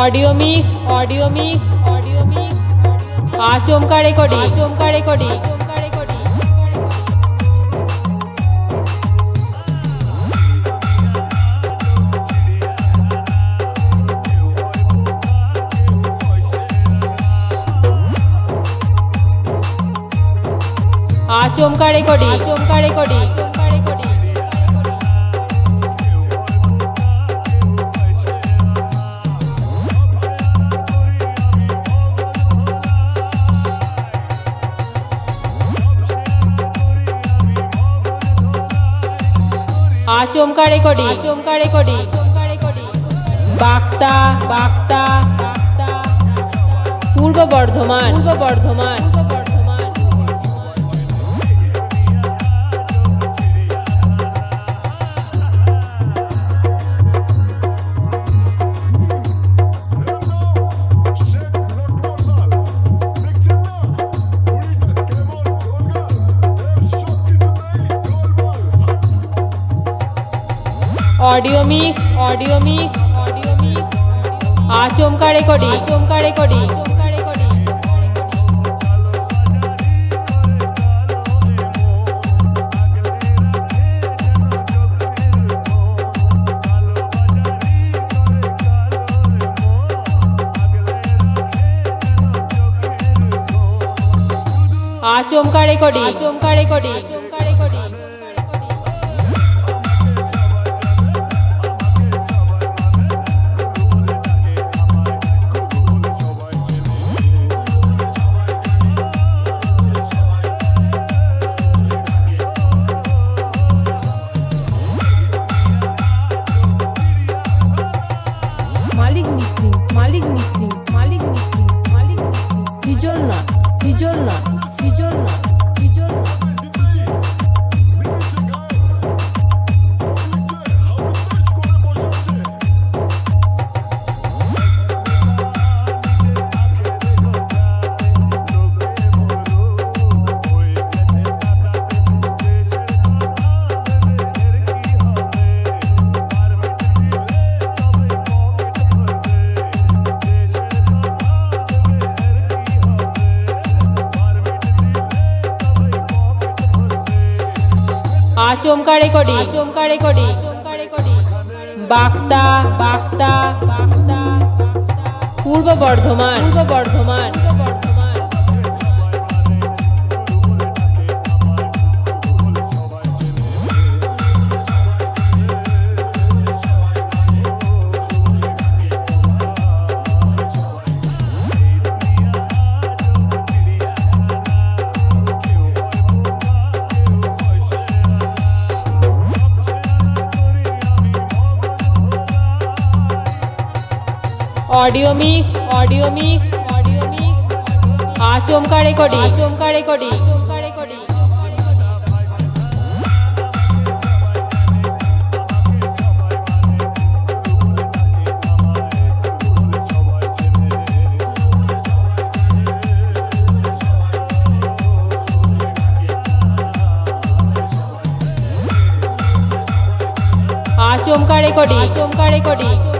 Audio mix audio mix audio mix আচমকা recording আচমকা recording আচমকা রেকর্ডিং আচমকা রেকর্ডিং আচমকা রেকর্ডিং। আচমকা রেকর্ডিং। বাক্তা Bakta. Purba Bardhaman. Purba Bardhaman. Audio mix audio mix audio mix আচমকা রেকর্ডিং আচমকা রেকর্ডিং আচমকা রেকর্ডিং। আচমকা রেকর্ডিং আচমকা রেকর্ডিং। মালিক মিক্সিং মালিক আচমকা রেকর্ডিং। আচমকা রেকর্ডিং। বাক্তা Bakta Bakta Purba Bardhaman. Purba Bardhaman. Audio mix audio mix audio mix আচমকা রেকর্ডিং আচমকা রেকর্ডিং আচমকা রেকর্ডিং। আচমকা রেকর্ডিং রেকর্ডিং।